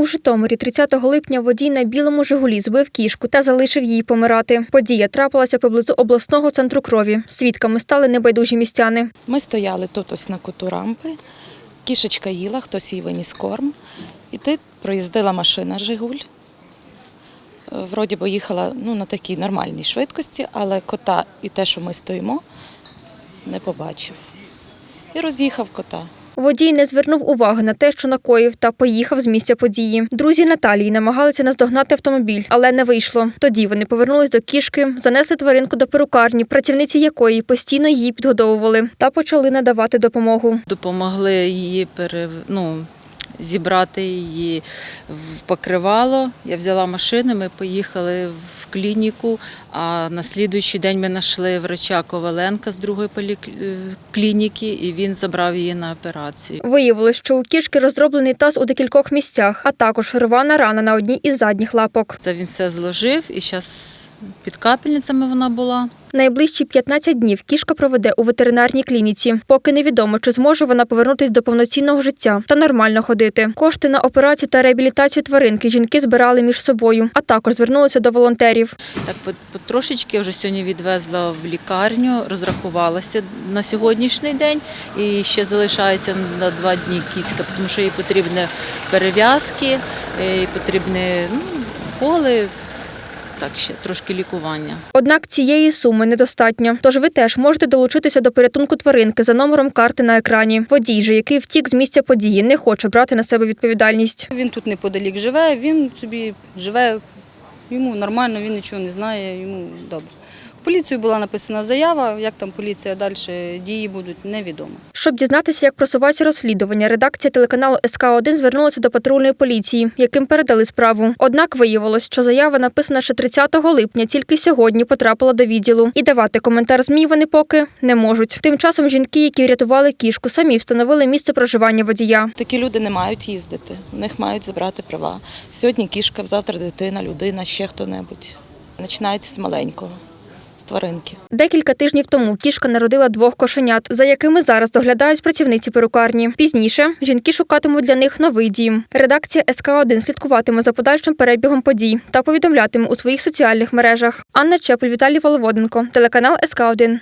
У Житомирі 30 липня водій на білому Жигулі збив кішку та залишив її помирати. Подія трапилася поблизу обласного центру крові. Свідками стали небайдужі містяни. Ми стояли тут ось на куту рампи, кішечка їла, хтось їй виніс корм. І тут проїздила машина Жигуль. Вроді би їхала ну, на такій нормальній швидкості, але кота і те, що ми стоїмо, не побачив. І роз'їхав кота. Водій не звернув уваги на те, що накоїв, та поїхав з місця події. Друзі Наталії намагалися наздогнати автомобіль, але не вийшло. Тоді вони повернулись до кішки, занесли тваринку до перукарні, працівниці якої постійно її підгодовували, та почали надавати допомогу. допомогли її пере, ну, зібрати її в покривало. Я взяла машину, ми поїхали в клініку, а на слідуючий день ми знайшли врача Коваленка з другої поліклініки, і він забрав її на операцію. Виявилось, що у кішки розроблений таз у декількох місцях, а також рвана рана на одній із задніх лапок. Це він все зложив, і зараз під капельницями вона була. Найближчі 15 днів кішка проведе у ветеринарній клініці. Поки невідомо, чи зможе вона повернутись до повноцінного життя та нормально ходити. Кошти на операцію та реабілітацію тваринки жінки збирали між собою, а також звернулися до волонтерів. Так потрошечки вже сьогодні відвезла в лікарню, розрахувалася на сьогоднішній день і ще залишається на два дні кіцька, тому що їй потрібні перев'язки, е, їй потрібні ну, коли, так ще трошки лікування. Однак цієї суми недостатньо. Тож ви теж можете долучитися до порятунку тваринки за номером карти на екрані. Водій же, який втік з місця події, не хоче брати на себе відповідальність. Він тут неподалік живе, він собі живе, йому нормально, він нічого не знає, йому добре. Поліцію була написана заява, як там поліція далі дії будуть, невідомо. Щоб дізнатися, як просувається розслідування, редакція телеканалу СК 1 звернулася до патрульної поліції, яким передали справу. Однак виявилось, що заява написана ще 30 липня, тільки сьогодні потрапила до відділу. І давати коментар змі вони поки не можуть. Тим часом жінки, які врятували кішку, самі встановили місце проживання водія. Такі люди не мають їздити, в них мають забрати права. Сьогодні кішка, завтра дитина, людина, ще хто-небудь. Починається з маленького, з тваринки. Декілька тижнів тому кішка народила двох кошенят, за якими зараз доглядають працівниці перукарні. Пізніше жінки шукатимуть для них новий дім. Редакція СК 1 слідкуватиме за подальшим перебігом подій та повідомлятиме у своїх соціальних мережах. Анна Чепель, Віталій Воловоденко, телеканал СК 1